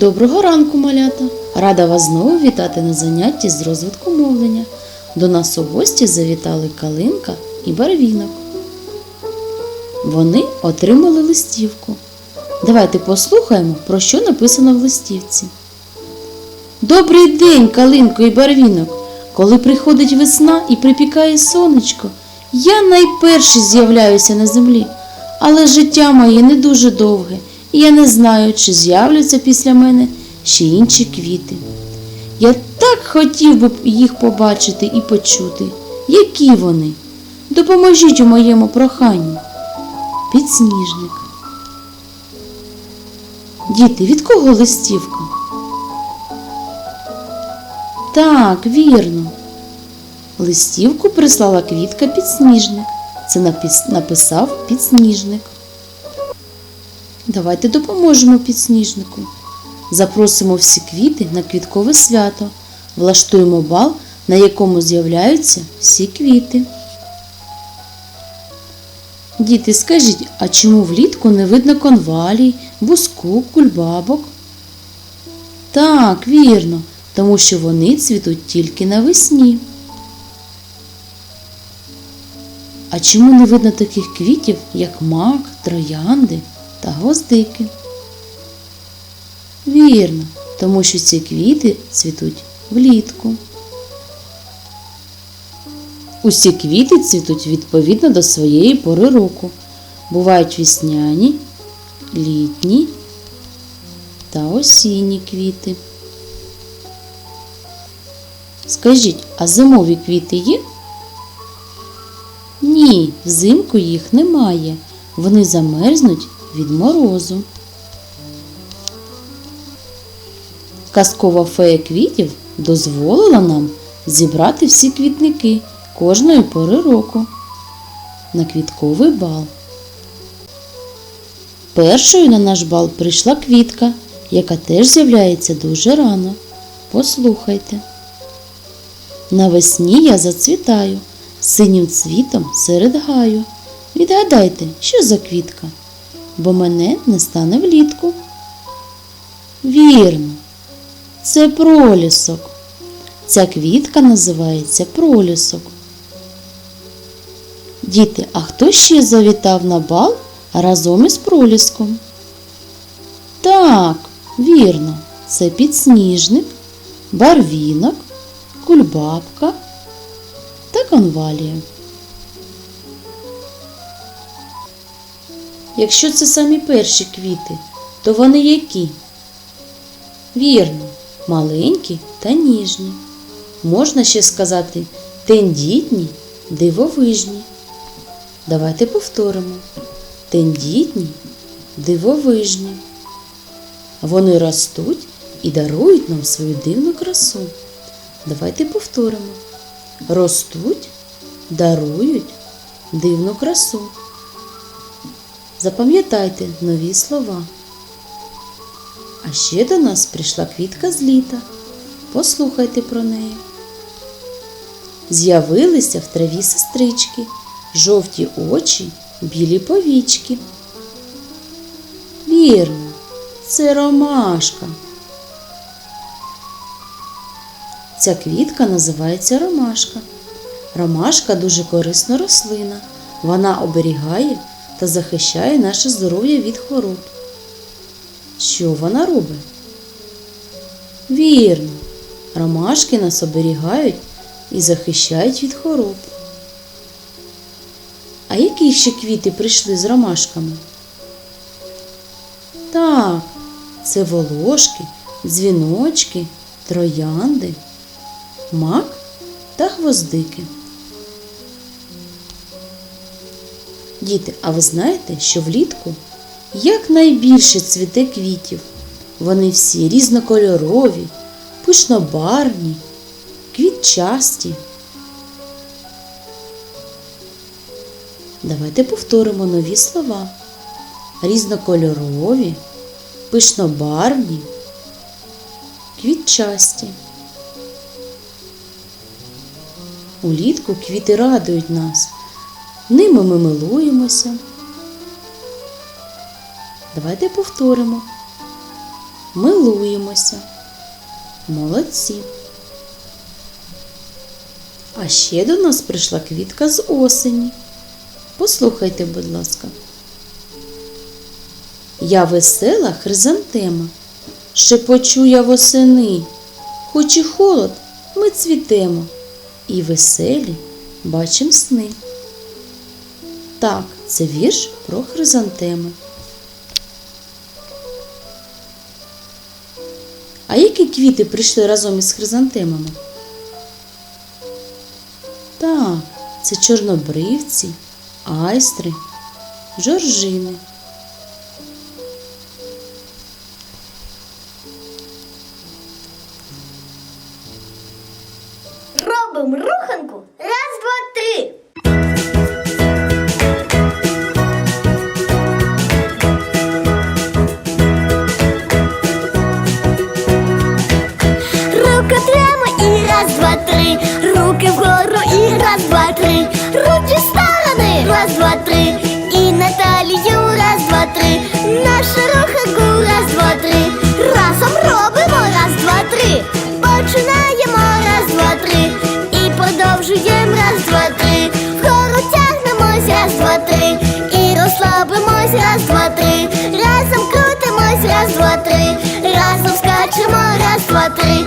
Доброго ранку, малята! Рада вас знову вітати на занятті з розвитку мовлення. До нас у гості завітали Калинка і Барвінок. Вони отримали листівку. Давайте послухаємо, про що написано в листівці. Добрий день, Калинко і Барвінок! Коли приходить весна і припікає сонечко, я найперше з'являюся на землі, але життя моє не дуже довге, і я не знаю, чи з'являться після мене ще інші квіти. Я так хотів би їх побачити і почути, які вони. Допоможіть у моєму проханні. Підсніжник. Діти, від кого листівка? Так, вірно. Листівку прислала квітка підсніжник. Це напис- написав підсніжник. Давайте допоможемо підсніжнику. Запросимо всі квіти на квіткове свято. Влаштуємо бал, на якому з'являються всі квіти. Діти, скажіть, а чому влітку не видно конвалій, буску, кульбабок? Так, вірно, тому що вони цвітуть тільки навесні. А чому не видно таких квітів, як мак, троянди та гвоздики? Вірно, тому що ці квіти цвітуть влітку. Усі квіти цвітуть відповідно до своєї пори року. Бувають весняні, літні та осінні квіти. Скажіть, а зимові квіти є? Ні, взимку їх немає. Вони замерзнуть від морозу. Казкова фея квітів дозволила нам зібрати всі квітники кожної пори року на квітковий бал. Першою на наш бал прийшла квітка, яка теж з'являється дуже рано. Послухайте. Навесні я зацвітаю синім цвітом серед гаю. Відгадайте, що за квітка, бо мене не стане влітку. Вірно, це пролісок. Ця квітка називається пролісок. Діти, а хто ще завітав на бал разом із проліском? Так, вірно, це підсніжник, барвінок, кульбабка та конвалія. Якщо це самі перші квіти, то вони які? Вірно, маленькі та ніжні. Можна ще сказати тендітні, дивовижні. Давайте повторимо. Тендітні, дивовижні. Вони ростуть і дарують нам свою дивну красу. Давайте повторимо. Ростуть, дарують дивну красу. Запам'ятайте нові слова. А ще до нас прийшла квітка з літа. Послухайте про неї. З'явилися в траві сестрички, жовті очі, білі повічки. Вірно, це ромашка. Ця квітка називається ромашка. Ромашка дуже корисна рослина. Вона оберігає та захищає наше здоров'я від хвороб. Що вона робить? Вірно, ромашки нас оберігають і захищають від хвороб. А які ще квіти прийшли з ромашками? Так, це волошки, дзвіночки, троянди, мак та гвоздики. Діти, а ви знаєте, що влітку якнайбільше цвіте квітів? Вони всі різнокольорові, пишнобарвні, квітчасті. Давайте повторимо нові слова. Різнокольорові, пишнобарвні, квітчасті. Улітку квіти радують нас. Ними ми милуємося. Давайте повторимо. милуємося. Молодці. А ще до нас прийшла квітка з осені. Послухайте, будь ласка. Я весела хризантема, шепочу я восени, хоч і холод, ми цвітемо, і веселі бачим сни. Так, це вірш про хризантеми. А які квіти прийшли разом із хризантемами? Так, це чорнобривці, айстри, жоржини. poitrine.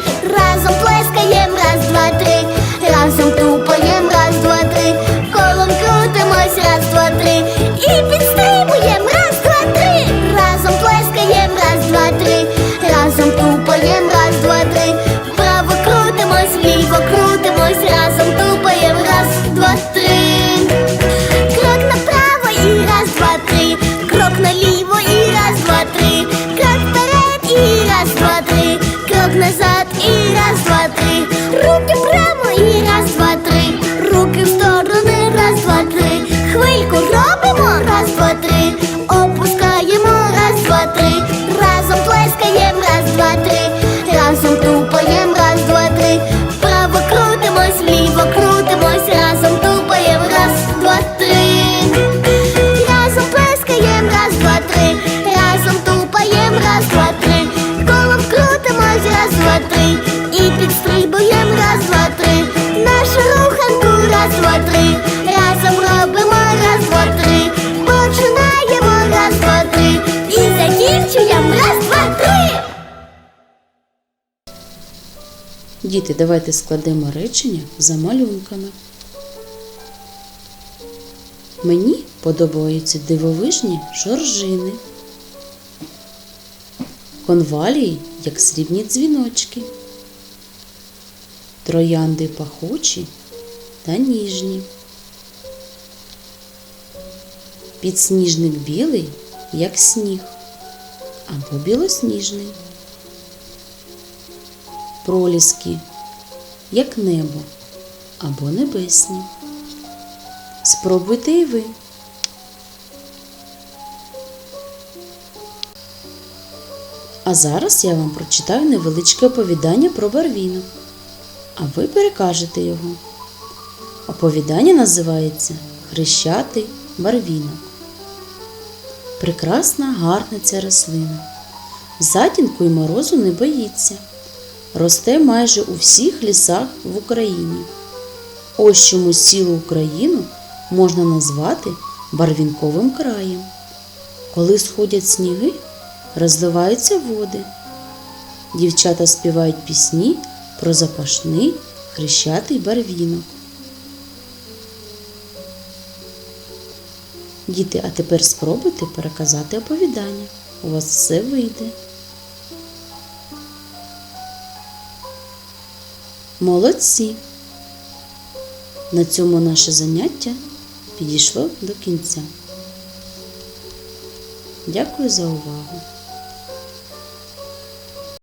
Діти, давайте складемо речення за малюнками. Мені подобаються дивовижні жоржини, конвалії, як срібні дзвіночки, троянди пахучі та ніжні. Підсніжник білий, як сніг, або білосніжний. Проліски, як небо або небесні. Спробуйте і ви. А зараз я вам прочитаю невеличке оповідання про барвінок, а ви перекажете його. Оповідання називається Хрещатий барвінок. Прекрасна, гарна ця рослина. Затінку і морозу не боїться. Росте майже у всіх лісах в Україні. Ось чому цілу Україну можна назвати барвінковим краєм. Коли сходять сніги, розливаються води. Дівчата співають пісні про запашний хрещатий барвінок. Діти, а тепер спробуйте переказати оповідання. У вас все вийде. Молодці! На цьому наше заняття підійшло до кінця. Дякую за увагу!